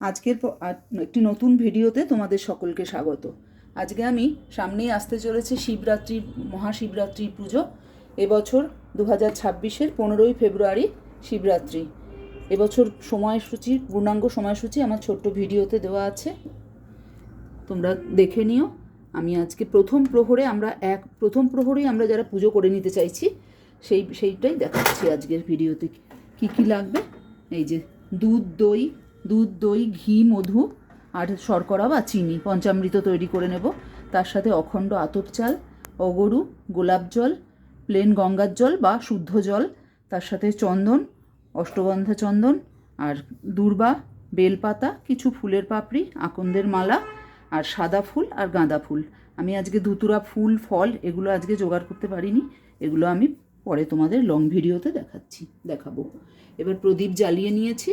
আজকের একটি নতুন ভিডিওতে তোমাদের সকলকে স্বাগত। আজকে আমি সামনেই আসতে চলেছে শিবরাত্রির মহাশিবরাত্রি পুজো। এবছর দু হাজার ছাব্বিশের পনেরোই ফেব্রুয়ারি শিবরাত্রি। এবছর সময়সূচি, পূর্ণাঙ্গ সময়সূচি আমার ছোট্ট ভিডিওতে দেওয়া আছে। তোমরা দেখে নিও। আমি আজকে প্রথম প্রহরে আমরা এক, প্রথম প্রহরেই আমরা যারা পুজো করে নিতে চাইছি, সেই, সেইটাই দেখাচ্ছি আজকের ভিডিওতে। কি কি লাগবে? এই যে দুধ, দই দুধ, দই, ঘি, মধু আর শর্করা বা চিনি। পঞ্চামৃত তৈরি করে নেব। তার সাথে অখণ্ড আতপ চাল, অগরু, গোলাপ জল প্লেন গঙ্গার জল বা শুদ্ধ জল, তার সাথে চন্দন, অষ্টগন্ধা চন্দন আর দূর্বা, বেলপাতা, কিছু ফুলের পাপড়ি, আকন্দের মালা আর সাদা ফুল আর গাঁদা ফুল। আমি আজকে ধুতুরা ফুল, ফল এগুলো আজকে জোগাড় করতে পারিনি। এগুলো আমি পরে তোমাদের লং ভিডিওতে দেখাচ্ছি, দেখাবো। এবার প্রদীপ জ্বালিয়ে নিয়েছি।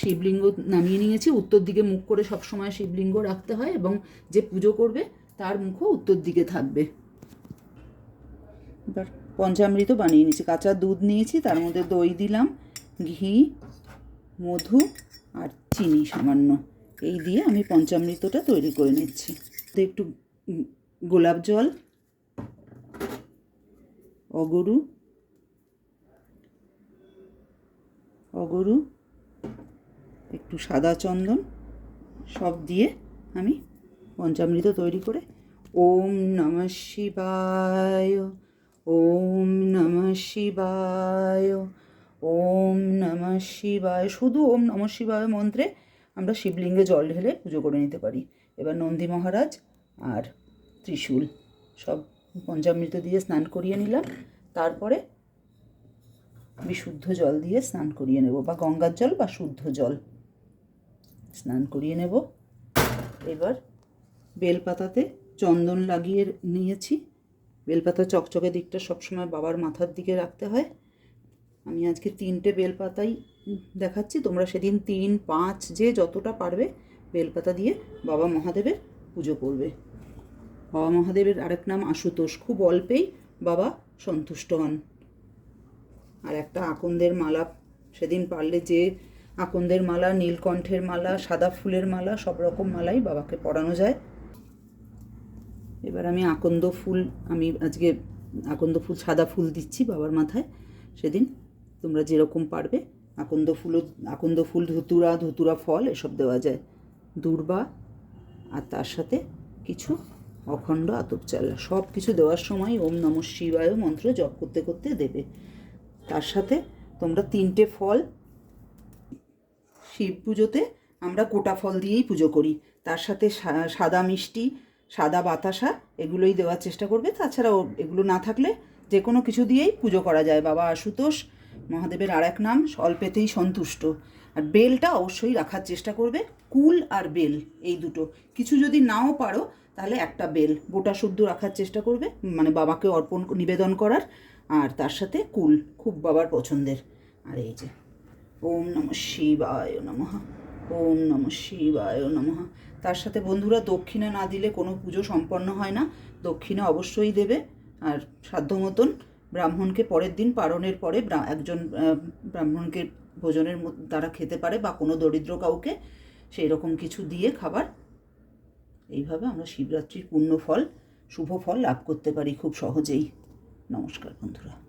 শিবলিঙ্গ নামিয়ে নিয়েছি। উত্তর দিকে মুখ করে সবসময় শিবলিঙ্গ রাখতে হয় এবং যে পুজো করবে তার মুখও উত্তর দিকে থাকবে। এবার পঞ্চামৃত বানিয়ে নিয়েছি। কাঁচা দুধ নিয়েছি, তার মধ্যে দই দিলাম, ঘি, মধু আর চিনি সামান্য। এই দিয়ে আমি পঞ্চামৃতটা তৈরি করে নিচ্ছি। তো একটু গোলাপ জল, অগরু অগরু একটু সাদা চন্দন সব দিয়ে আমি পঞ্চামৃত তৈরি করে ওম নমঃ শিবায়, ওম নমঃ শিবায়, ওম নমঃ শিবায়। শুধু ওম নমঃ শিবায় মন্ত্রে আমরা শিবলিঙ্গে জল ঢেলে পুজো করে নিতে পারি। এবার নন্দী মহারাজ আর ত্রিশূল সব পঞ্চামৃত দিয়ে স্নান করিয়ে নিলাম। তারপরে বিশুদ্ধ জল দিয়ে স্নান করিয়ে নেব বা গঙ্গার জল বা শুদ্ধ জল। স্নান করিয়ে নেব। এবার বেলপাতাতে চন্দন লাগিয়ে নিয়েছি। বেলপাতা চকচকে দিকটা সবসময় বাবার মাথার দিকে রাখতে হয়। আমি আজকে তিনটে বেলপাতাই দেখাচ্ছি। তোমরা সেদিন তিন, পাঁচ, যে যতটা পারবে বেলপাতা দিয়ে বাবা মহাদেবের পুজো করবে। বাবা মহাদেবের আরেক নাম আশুতোষ। খুব অল্পেই বাবা সন্তুষ্ট হন। আর একটা আকন্দের মালা সেদিন পারলে যে আকন্দের মালা, নীলকণ্ঠের মালা, সাদা ফুলের মালা, সব রকম মালাই বাবাকে পরানো যায়। এবার আমি আকন্দ ফুল, আমি আজকে আকন্দ ফুল, সাদা ফুল দিচ্ছি বাবার মাথায়। সেদিন তোমরা যেরকম পারবে, আকন্দ ফুলও, আকন্দ ফুল, ধুতুরা ধুতুরা ফল এসব দেওয়া যায়। দূর্বা আর তার সাথে কিছু অখণ্ড আতপ চাল, সব কিছু দেওয়ার সময় ওম নম শিবায় মন্ত্র জপ করতে করতে দেবে। তার সাথে তোমরা তিনটে ফল শিব পুজোতে আমরা গোটা ফল দিয়েই পুজো করি। তার সাথে সাদা মিষ্টি, সাদা বাতাসা এগুলোই দেওয়ার চেষ্টা করবে। তাছাড়াও এগুলো না থাকলে যে কোনো কিছু দিয়েই পুজো করা যায়। বাবা আশুতোষ, মহাদেবের আর এক নাম, অল্পেতেই সন্তুষ্ট। আর বেলটা অবশ্যই রাখার চেষ্টা করবে। কুল আর বেল, এই দুটো। কিছু যদি নাও পারো, তাহলে একটা বেল। গোটা শুদ্ধ রাখার চেষ্টা করবে। মানে বাবাকে অর্পণ নিবেদন করার। আর তার সাথে কুল, খুব বাবার পছন্দের। আর এই যে। ওম নম শিবায় নমঃ, ওম নম শিবায় নমঃ। তার সাথে বন্ধুরা দক্ষিণা না দিলে কোনো পুজো সম্পন্ন হয় না। দক্ষিণা অবশ্যই দেবে। আর সাধ্য মতন ব্রাহ্মণকে পরের দিন, পারণের পরে একজন ব্রাহ্মণকে ভোজনের তারা খেতে পারে বা কোনো দরিদ্র কাউকে সেই রকম কিছু দিয়ে খাবার। এইভাবে আমরা শিবরাত্রির পূর্ণ ফল শুভ ফল লাভ করতে পারি খুব সহজেই। নমস্কার বন্ধুরা।